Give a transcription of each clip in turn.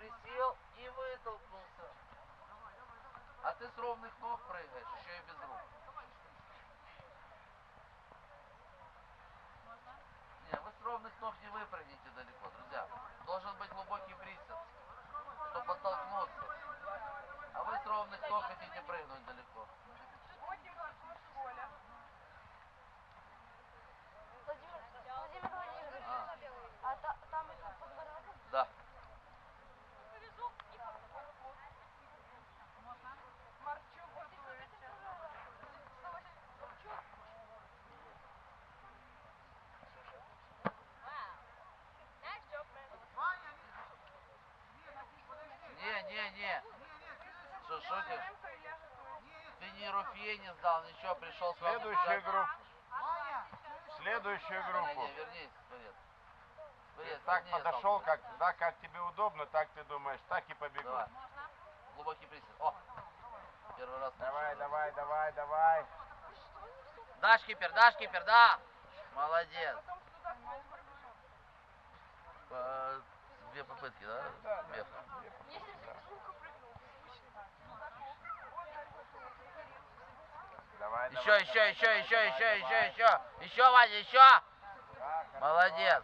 присел и вытолкнулся. А ты с ровных ног прыгаешь, еще и без рук. Не, вы с ровных ног не выпрыгнете далеко, друзья. Должен быть глубокий присед, чтобы подтолкнуться. А вы с ровных ног хотите прыгнуть далеко. Владимир, Владимир Владимирович, А. а та- там еще подворотом? Да. Марчук готується. Не, не, не. Что, шутишь? Ремко Ілля готується. Ты ни руфье не сдал, ничего, пришел сразу. Следующую туда. группу. Следующую Не, группу. не, вернись, Борис. Борис, Так вернее, подошел, там. как, да, как тебе удобно, так ты думаешь, так и побегу. Давай. Глубокий присед. О, первый раз. Давай, слышу. давай, давай, давай. Да, шкипер, да, шкипер, да. Молодец. Потім сюди хвост пробіжав. Э, Две попытки, да? Да, Еще, еще, еще, еще, еще, еще, еще. Еще, Ваня, еще. Молодец.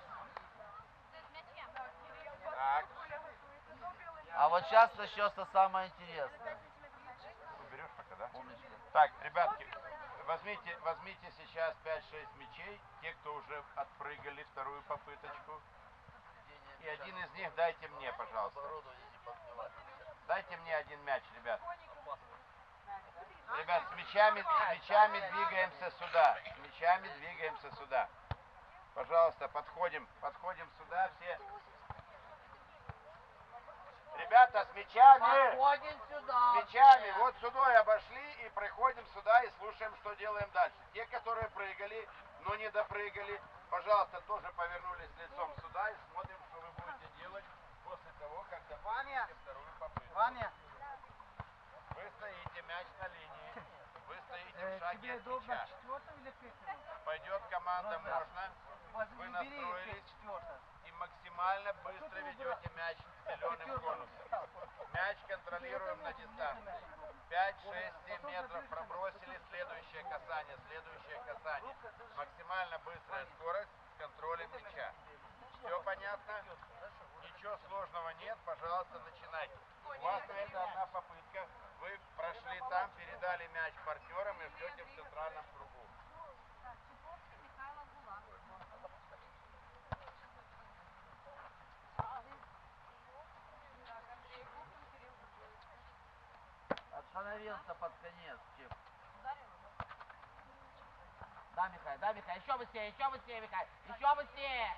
А вот сейчас начнется самое интересное. уберешь пока, да? Умничка. Так, ребятки, возьмите, возьмите сейчас 5-6 мячей, те, кто уже отпрыгали вторую попыточку. И один из них дайте мне, пожалуйста. Дайте мне один мяч, ребят. Ребят, с мячами, с мячами двигаемся сюда. С мячами двигаемся сюда. Пожалуйста, подходим, подходим сюда все. Ребята, с мячами! Подходим сюда. С мячами. Вот сюда обошли и приходим сюда и слушаем, что делаем дальше. Те, которые прыгали, но не допрыгали, пожалуйста, тоже повернулись лицом сюда и смотрим, что вы будете делать после того, как допрыгаете вторую попытку. Ваня, Вы стоите, мяч на линии. Вы стоите в э, шаге тебе удобно четвертым или пятым? Пойдет команда, да. можно. Вы настроились и максимально быстро ведете мяч зеленым конусом. Мяч контролируем на дистанции. 5, 6, 7 метров пробросили. Следующее касание, следующее касание. Максимально быстрая скорость с контролем мяча. Все понятно? Ничего сложного нет, пожалуйста, начинайте. У вас на это Остановился под конец. Чип. Да, Михай, да, Михай, еще быстрее, еще быстрее, Михай, еще быстрее.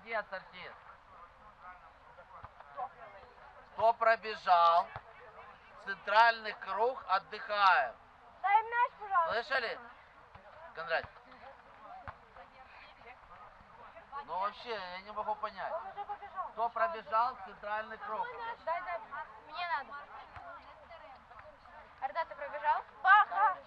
Молодец, артист. Кто пробежал, центральный круг отдыхаем. Дай мяч, пожалуйста. Слышали? Кондрат. Ну вообще, я не могу понять. Кто пробежал центральный круг? Дай, дай. Мне надо. Орда, ты пробежал? Паха!